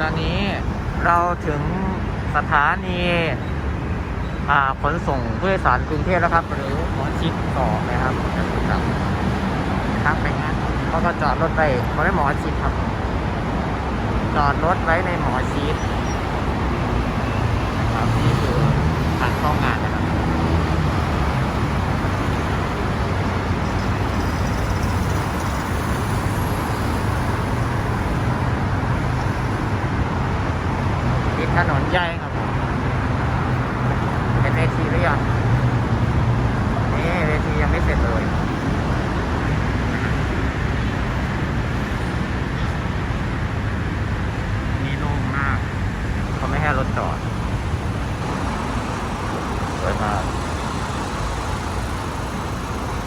ตอนนี้เราถึงสถานีขนส่งผู้โดยสารกรุงเทพแล้วครับ หรือหมอชิดสอนะครับครับครับไปงานเขาก็จอดรถไปไม่ได้หมอชิดครับ จอดรถไว้ในหมอชิดครับนี่คือทางเข้างานนะครับ ติดถนนใหญ่ครับผมเป็นเวทีหรือยังนี่เวทียังไม่เสร็จเลย นี่โล่งมาก เขาไม่ให้รถจอดสวยมาก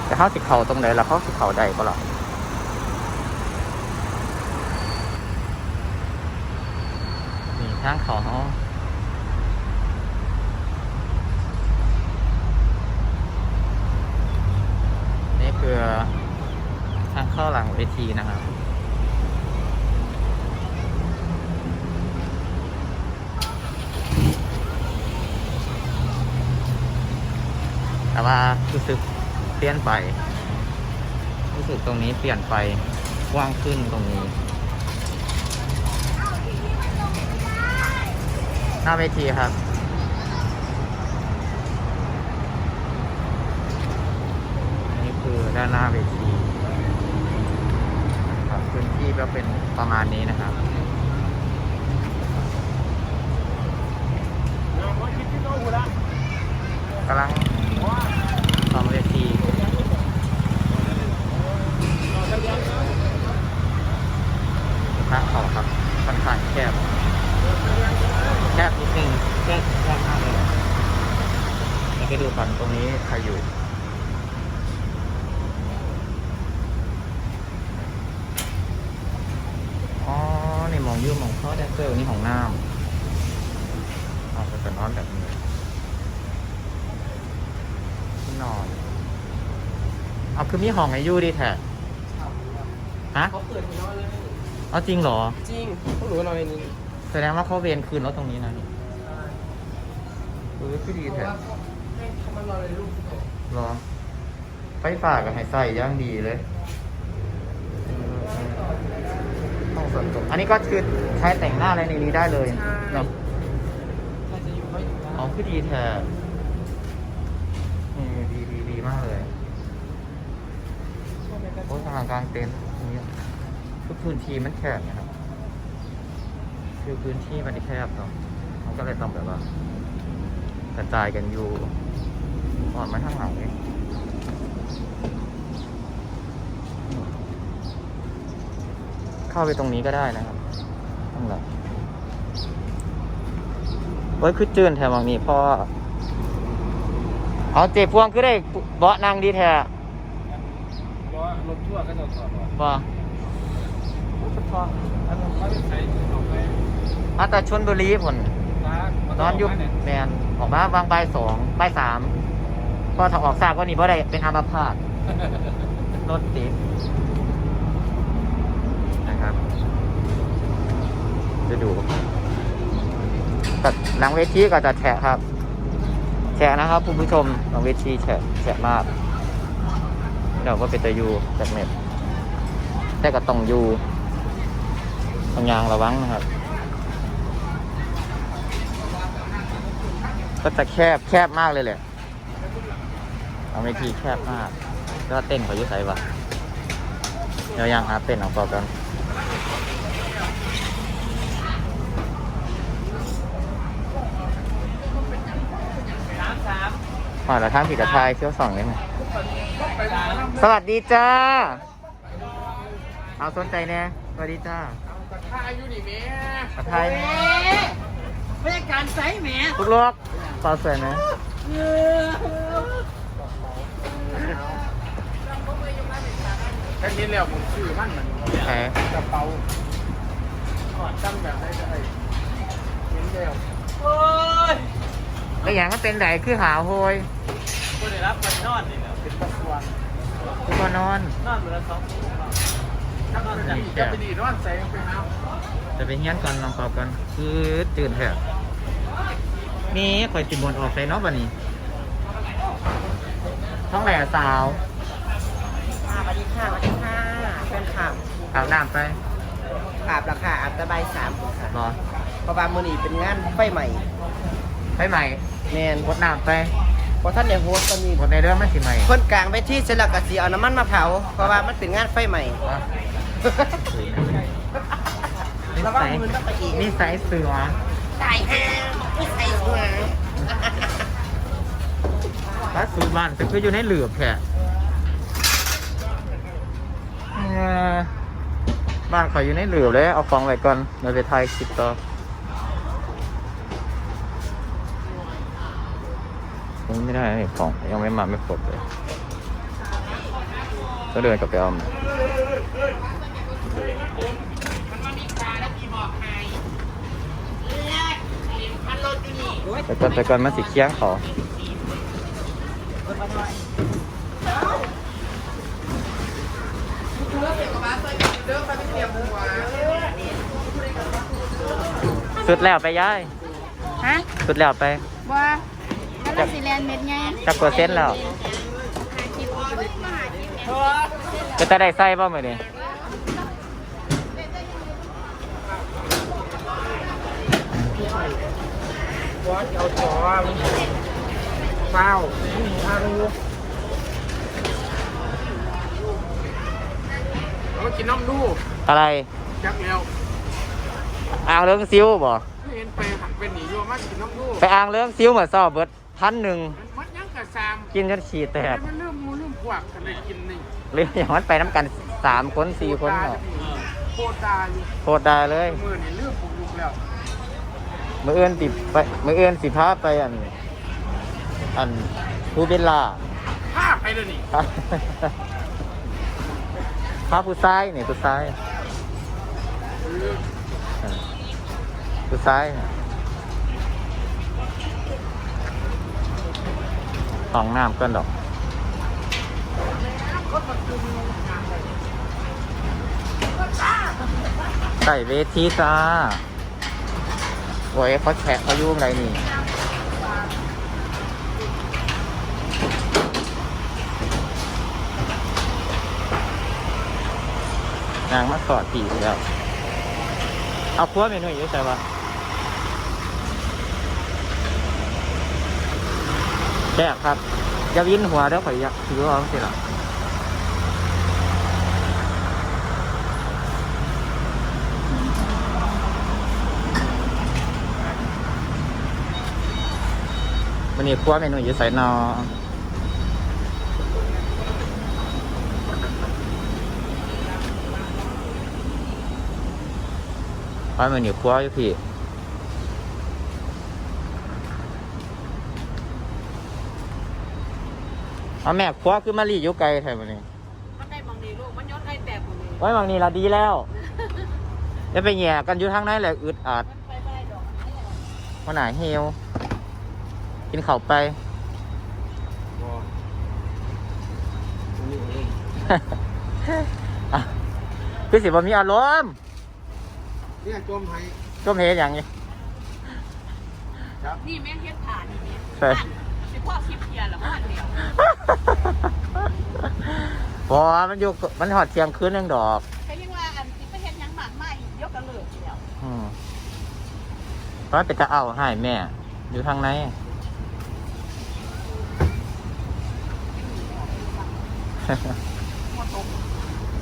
แต่ เขาสิเขาตรงไหนแล้วเขาสิเขาใดก็หรอนี่ทางเขาเขานี่คือทางเข้าหลังเวทีนะครับแต่ว่ารู้สึก เปลี่ยนไปรู้สึกตรงนี้เปลี่ยนไปกว้างขึ้นตรงนี้ หน้าเวทีครับนี่คือด้านหน้าเวทีครับพื้นที่ก็เป็นประมาณนี้นะครับกำลังทำเวทีทางเขาครับค่อนข้าง แคบแคบนิดนึงแคบแคบมากเลยเดี๋ยวไปดูก่อนตรงนี้ใครอยู่อ๋อนี่มองอยื่มองเข้าแดนเซอร์นี่ของน้ำเอาไปเป็นนอนแบบนี้ที่นอนเอาคือมีห้องไอยูดีแท้ฮะเขาเปิดให้นอนเลย เอาจริงเหรอ จริงพวกหนูนอนในนี้แสดงว่าเขาเวรคืนรถตรงนี้นะนี่เออคือดีเพแท้ราะว่าให้เขามานอนในรูปที่เขาเหรอ ไฟฟ้ากับไฮใส่ย่างดีเลยห้องส่วนตัวอันนี้ก็คือใช้แต่งหน้าอะไรในนี้ได้เลยเนาะ ใครจะอยู่ก็อยู่ได้อ๋อคือดีแท้นี่ดีดีดีมากเลย ช่วงนี้ก็โอ้ยกำลังกลางเต็นท์นี่ คือพื้นที่มันแคบนะครับ คือพื้นที่มันแคบเนาะมันก็เลยต้องแบบว่ากระจายกันอยู่อ่อนมาทางหลังเองเข้าไปตรงนี้ก็ได้นะครับข้างหลังเฮ้ยคือจืนแถวบางนี้พ่อเอาเจ็บพวงคือได้เบาะนั่งดีแท้เพราะว่ารถทั่วร์ก็จะจอดรอบ่ แล้วผมก็จะใช้ออกไปมาแต่ชนบุรีผลร้านนอนอยู่เนี่ยแมนออกมาวางใบายสองใบายสามพอถ้าออกซากก็นี่บ่ได้เป็นอัมพาตรถติดนะครับจะดูแต่หลังเวทีก็จะแฉะครับแฉะนะครับคุณผู้ชมหลังเวทีแฉะแฉะมากเดี๋ยวก็เป็นตะยูจากเน็ตแต่ก็ต้องอยู ทางยางระวังนะครับ ก็จะแคบแคบมากเลยแหละเอาไม่ทีแคบมาก ก็เต้นเขาอยุ่ใส่วะเดี๋ยวยังหาเต้นเอาก่อนกันมาแล้วทางผีกระชายเชี่ยวสองเลยไหมสวัสดีจ้า เอาสนใจแน่สวัสดีจ้า กระทายอยู่นี่แม่กระชายบรรยากาศใสแหมลูกลกสาวสวยไหมเออแค่นี้แล้วผมชื่อมันมันแหมกระเป๋าก่อนตั้งแบบได้ได้เห็นแล้วโอ้ยแล้วอย่างก็เป็นไหนคือหาโฮยคนได้รับมันนอนนี่แหละเป็นตะสวนคือมานอน นอนเวลาสองชั่วโมงถ้าเป็ นดีจะเป็นดีนอนใส่ไปหาจจะไปเฮียนก่อนลองขอก่อนคือตื่นเถอะมีข่อยสิบนออกใส่เนาะบัดนี้ท้องแหล่สาวค่ะสวัสดีค่ะสวัสดีค่ะแฟนคลับอาบน้ำไปอาบราคาอาบตะไบายสามค่ะรอเพราะว่ามือนี้เป็นงานไฟใหม่ไปใหม่แมนกดน้ำไปเพราะท่านในโฮสต์ก็มีกดในเรื่องไม่สิใหม่คนกลางไปที่เสร็จแล้วก็สีเอาน้ำมันมาเผาเพราะว่ามันเป็นงานไฟใหม่ วะ ระวังมือต้องไปอีกนี่ไซส์เสือตายห่าไม่ใส่หัวบ้านสูบ้านแต่คืออยู่ในเหลือบแค่เอ่อบ้านข่อยอยู่ในเหลือบเลยเอาของไว้ก่อนเราไปถ่ายคลิปต่อยังไม่ได้นี่ของยังไม่มาไม่ครบเลยก็เดินกลับไปเอามา แต่ก่อนแต่ก่อนมาสิเคี้ยงเขาสุดแล้วไปย้ายฮะสุดแล้วไปบัวแล้วเราสิแลนเม็ดไงจักเปอร์เซ็นต์แล้วก็จะได้ไส้บ้างไหมเนี่ย วอดเอาจอเฝ้าอารูเอามากินน้ำดูอะไรจักแล้วอ่างเรื่องซิ้วบ่เห็นไปหันไปหนีอยู่มากินน้ำดูไปอ่างเรื่องซิ้วเหมือนซอเบิดพันหนึ่งมันยังกระซามกินจนฉี่แตกมันเริ่มมูเริ่มพวกกันเลยกินนี่หรืออย่างมันไปน้ำกันสามคนสี่คนเนาะโคตรตาอยู่โคตรได้เลยมือนี่เลือกปลุกแล้ว มือเอื้อนติไปมือเอื้อนสิพาไปอัน อันผู้เบลล่าผ้าไปเลยนี่พาผู้ชายนี่ผู้ชายผู้ชายห้องน้ำกันดอกใส่เวทีจ้า โอ้ยเขาแฉะเขายุ่งอะไรนี่นางมาสอดผีแล้ว เอาครัวเมนูอยู่ใช่ปะแซ่บครับอย่าวินหัวเด้อข่อยอยากถือเอาสิล่ะ วันนี้ครัวเมนูอยู่ใส่นอเพราะมันอยู่ครัวอยู่พี่เอาแม่ครัวคือมารีอยู่ไกลแถวนี้มันได้บางนี้ลูก มันย้อนได้แต่บางนี้ไว้บางนี้เราดีแล้วจะไปแย่กันอยู่ทางไหนแหละอึดอัดมันไปได้ดอกวันไหนเฮล กินข้าวไป อะคือสิบ่มีอารมณ์เนี่ยจมให้ก็เฮอย่างนี้นี่แม่งเฮ็ดผ่านนี่แม่ใช่ สิพ่อคลิปเพียร์หรอวันเดียวพอมันอยู่มันหอดเทียงคืนหนึ่งดอกใครเรียกว่าอันสิไปเฮ็ดหยังหมากไม้ยกกระเลิกเดียวอืมเพราะเป็นตะเอาให้แม่ อยู่ทางไหน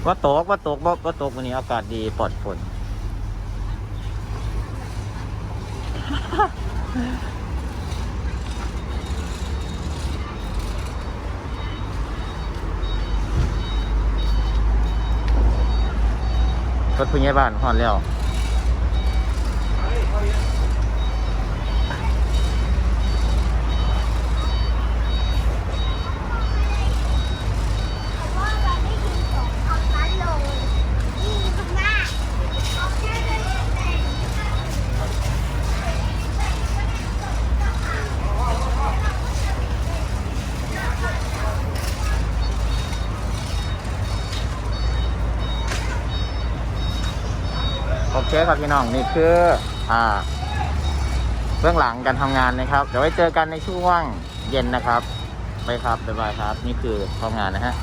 ว่าตกว่าตกว่าว่าตกวันนี้อากาศดีปลอดฝนรถพยาบาลห่อนแล้ว โอ้ครับพี่น้องนี่คือ อ่า เบื้องหลังการทำงานนะครับ เดี๋ยวไว้เจอกันในช่วงเย็นนะครับ ไปครับบ๊ายบายครับ นี่คือทำงานนะฮะ